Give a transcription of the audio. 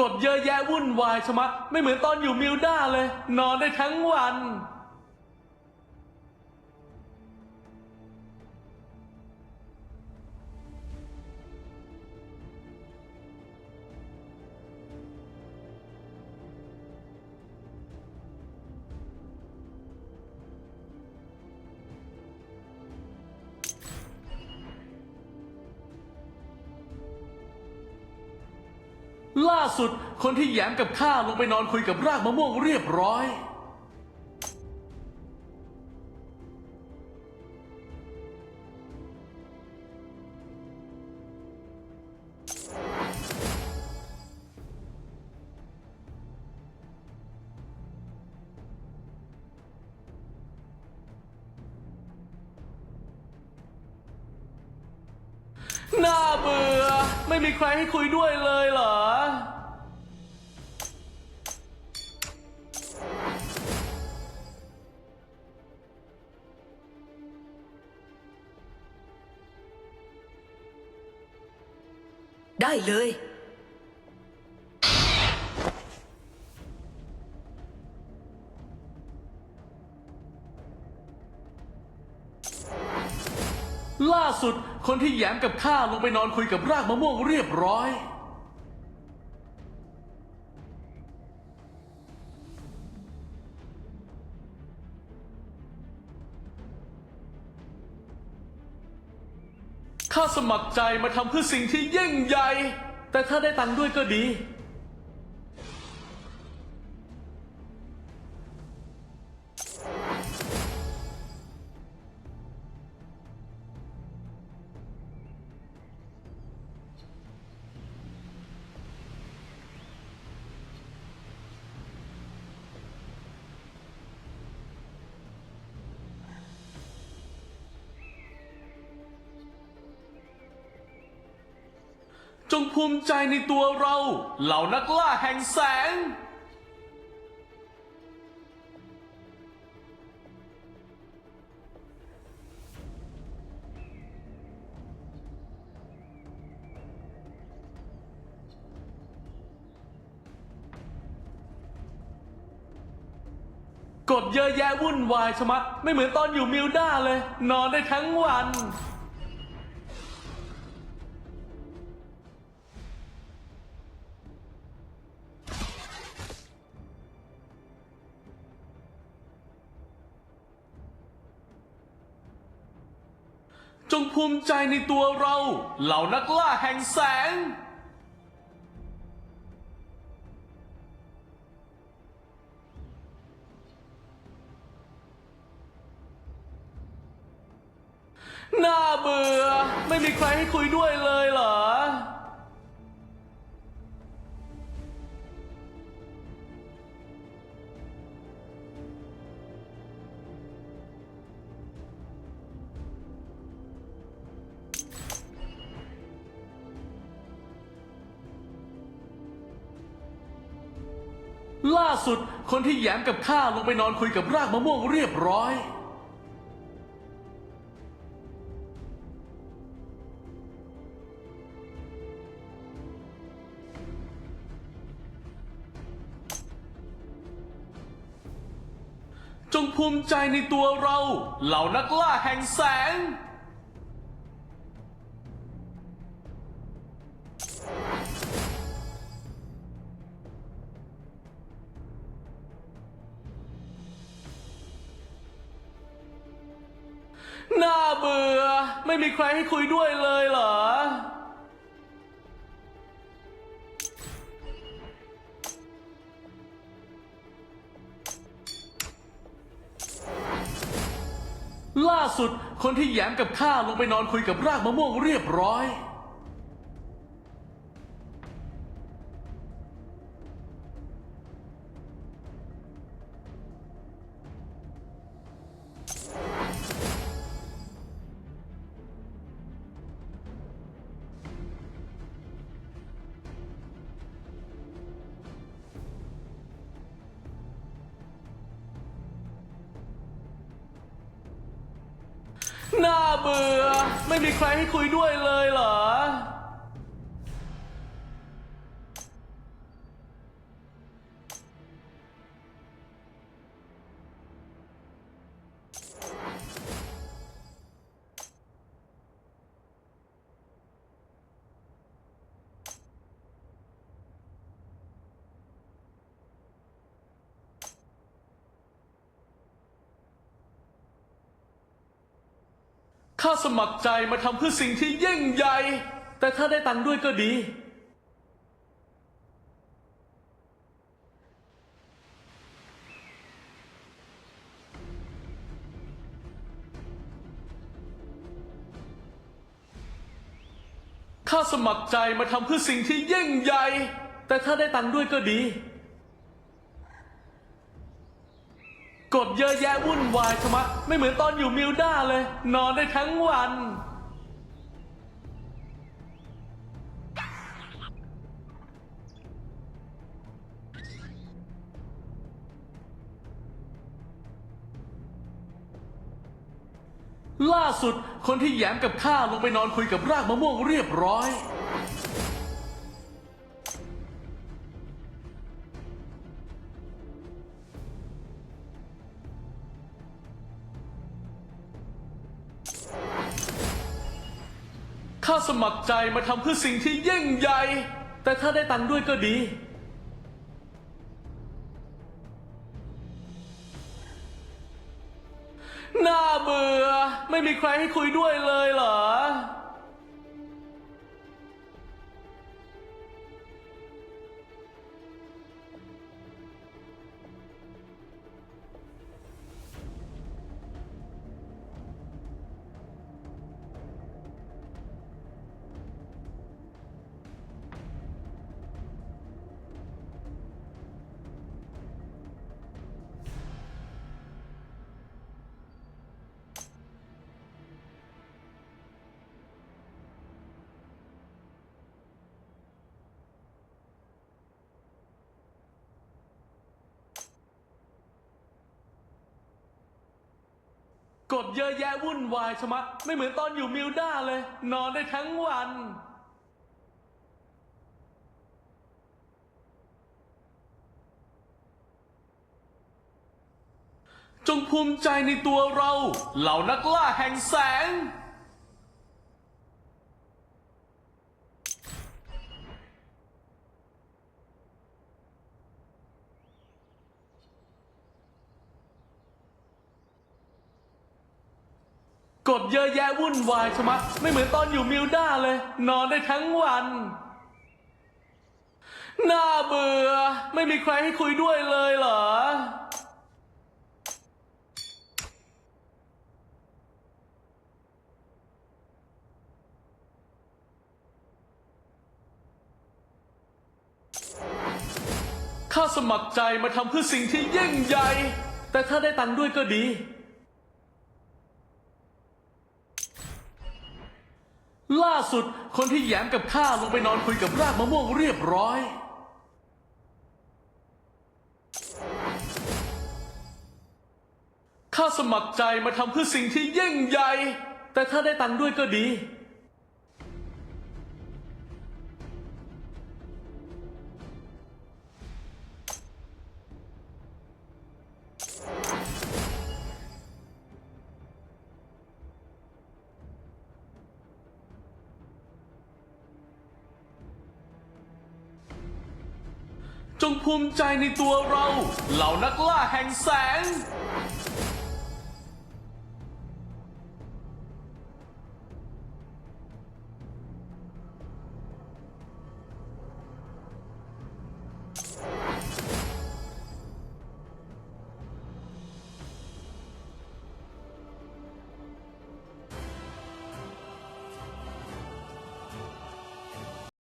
กดเยอะแยะวุ่นวายชะมัด ไม่เหมือนตอนอยู่มิวด้าเลย นอนได้ทั้งวัน ล่าสุดคนที่แย้มกับข้าลงไปนอนคุยกับรากมะม่วงเรียบร้อย ไม่มีใครให้คุยด้วยเลยเหรอ ได้เลย ล่าสุด คนที่แย้มกับข้าลงไปนอนคุยกับรากมะม่วงเรียบร้อย ข้าสมัครใจมาทำเพื่อสิ่งที่ยิ่งใหญ่ แต่ถ้าได้ตังค์ด้วยก็ดี จงภูมิใจในตัวเรา เหล่านักล่าแห่งแสง กดเยอะแยะวุ่นวายชะมัด ไม่เหมือนตอนอยู่มิลด้าเลย นอนได้ทั้งวัน จงภูมิใจในตัวเรา เหล่านักล่าแห่งแสง น่าเบื่อ ไม่มีใครให้คุยด้วยเลยเหรอ ล่าสุดคนที่แย้มกับข้าลงไปนอนคุยกับรากมะม่วงเรียบร้อย จงภูมิใจในตัวเรา เหล่านักล่าแห่งแสง เบื่อ ไม่มีใครให้คุยด้วยเลยเหรอ ล่าสุดคนที่แย้มกับข้าลงไปนอนคุยกับรากมะม่วงเรียบร้อย น่าเบื่อ ไม่มีใครให้คุยด้วยเลยเหรอ ข้าสมัครใจมาทำเพื่อสิ่งที่ยิ่งใหญ่ แต่ถ้าได้ตังค์ด้วยก็ดี ข้าสมัครใจมาทำเพื่อสิ่งที่ยิ่งใหญ่ แต่ถ้าได้ตังค์ด้วยก็ดี กดเยอะแยะวุ่นวายชะมัดไม่เหมือนตอนอยู่มิลด้าเลย นอนได้ทั้งวัน ล่าสุดคนที่แหยมกับข้าลงไปนอนคุยกับรากมะม่วงเรียบร้อย ข้าสมัครใจมาทำเพื่อสิ่งที่ยิ่งใหญ่ แต่ถ้าได้ตังค์ด้วยก็ดี น่าเบื่อ ไม่มีใครให้คุยด้วยเลยเหรอ กดเยอะแยะวุ่นวายชะมัดไม่เหมือนตอนอยู่มิวด้าเลย นอนได้ทั้งวัน จงภูมิใจในตัวเรา เหล่านักล่าแห่งแสง กดเยอะแยะวุ่นวายชะมัดไม่เหมือนตอนอยู่มิลด้าเลย นอนได้ทั้งวันน่าเบื่อ ไม่มีใครให้คุยด้วยเลยเหรอ ข้าสมัครใจมาทำเพื่อสิ่งที่ยิ่งใหญ่ แต่ถ้าได้ตังค์ด้วยก็ดี ล่าสุดคนที่แยมกับข้าลงไปนอนคุยกับรากมะม่วงเรียบร้อย ข้าสมัครใจมาทำเพื่อสิ่งที่ยิ่งใหญ่ แต่ถ้าได้ตังค์ด้วยก็ดี จงภูมิใจในตัวเรา เหล่านักล่าแห่งแสง